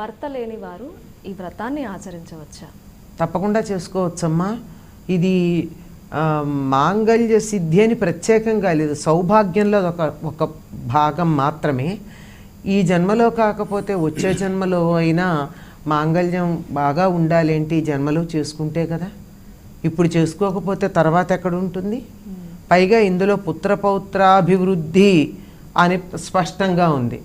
భర్త లేని వారు ఈ వ్రతాన్ని ఆచరించవచ్చా? తప్పకుండా చేసుకోవచ్చమ్మా. ఇది మాంగళ్య సిద్ధి అని ప్రత్యేకంగా లేదు. సౌభాగ్యంలో ఒక ఒక భాగం మాత్రమే. ఈ జన్మలో కాకపోతే వచ్చే జన్మలో అయినా మాంగళ్యం బాగా ఉండాలేంటి? ఈ జన్మలో చేసుకుంటే కదా. ఇప్పుడు చేసుకోకపోతే తర్వాత ఎక్కడ ఉంటుంది? పైగా ఇందులో పుత్రపౌత్రాభివృద్ధి అని స్పష్టంగా ఉంది.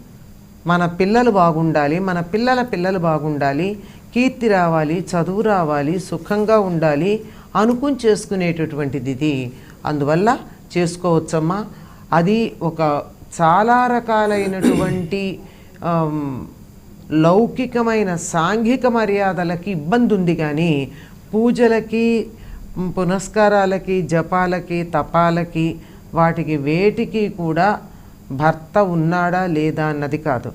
మన పిల్లలు బాగుండాలి మన పిల్లల పిల్లలు బాగుండాలి కీర్తి రావాలి చదువు రావాలి సుఖంగా ఉండాలి అనుకుని చేసుకునేటటువంటిది ఇది. అందువల్ల చేసుకోవచ్చమ్మా. అది ఒక చాలా రకాలైనటువంటి లౌకికమైన సాంఘిక మర్యాదలకి ఇబ్బంది ఉంది కానీ పూజలకి పునస్కారాలకి జపాలకి తపాలకి వాటికి వేటికి కూడా భర్త ఉన్నాడా లేదా అన్నది కాదు.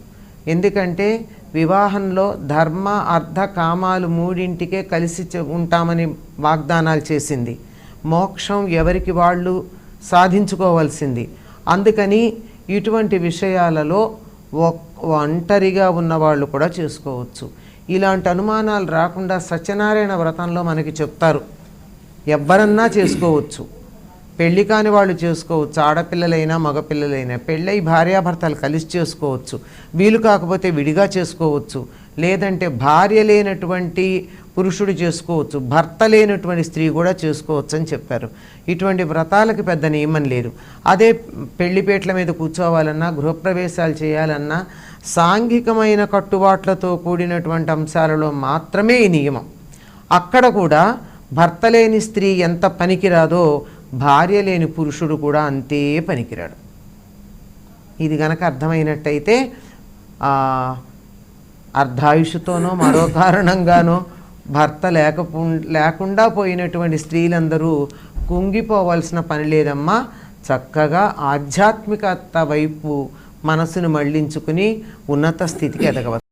ఎందుకంటే వివాహంలో ధర్మ అర్థ కామాలు మూడింటికే కలిసి ఉంటామని వాగ్దానాలు చేసింది. మోక్షం ఎవరికి వాళ్ళు సాధించుకోవాల్సింది. అందుకని ఇటువంటి విషయాలలో ఒంటరిగా ఉన్నవాళ్ళు కూడా చేసుకోవచ్చు. ఇలాంటి అనుమానాలు రాకుండా సత్యనారాయణ వ్రతంలో మనకి చెప్తారు. ఎవ్వరన్నా చేసుకోవచ్చు. పెళ్ళి కాని వాళ్ళు చేసుకోవచ్చు ఆడపిల్లలైనా మగపిల్లలైనా. పెళ్ళై భార్యాభర్తలు కలిసి చేసుకోవచ్చు వీలు కాకపోతే విడిగా చేసుకోవచ్చు. లేదంటే భార్య లేనటువంటి పురుషుడు చేసుకోవచ్చు భర్త లేనటువంటి స్త్రీ కూడా చేసుకోవచ్చు అని చెప్పారు. ఇటువంటి వ్రతాలకు పెద్ద నియమం లేదు. అదే పెళ్ళిపేట్ల మీద కూర్చోవాలన్నా గృహప్రవేశాలు చేయాలన్నా సాంఘికమైన కట్టుబాట్లతో కూడినటువంటి అంశాలలో మాత్రమే ఈ నియమం. అక్కడ కూడా భర్త లేని స్త్రీ ఎంత పనికిరాదో భార్య లేని పురుషుడు కూడా అంతే పనికిరాడు. ఇది గనక అర్థమైనట్టయితే అర్ధాయుషుతోనో మరో కారణంగానో భర్త లేకపో లేకుండా పోయినటువంటి స్త్రీలందరూ కుంగిపోవాల్సిన పని లేదమ్మా. చక్కగా ఆధ్యాత్మికత వైపు మనసును మళ్ళించుకుని ఉన్నత స్థితికి ఎదగవచ్చు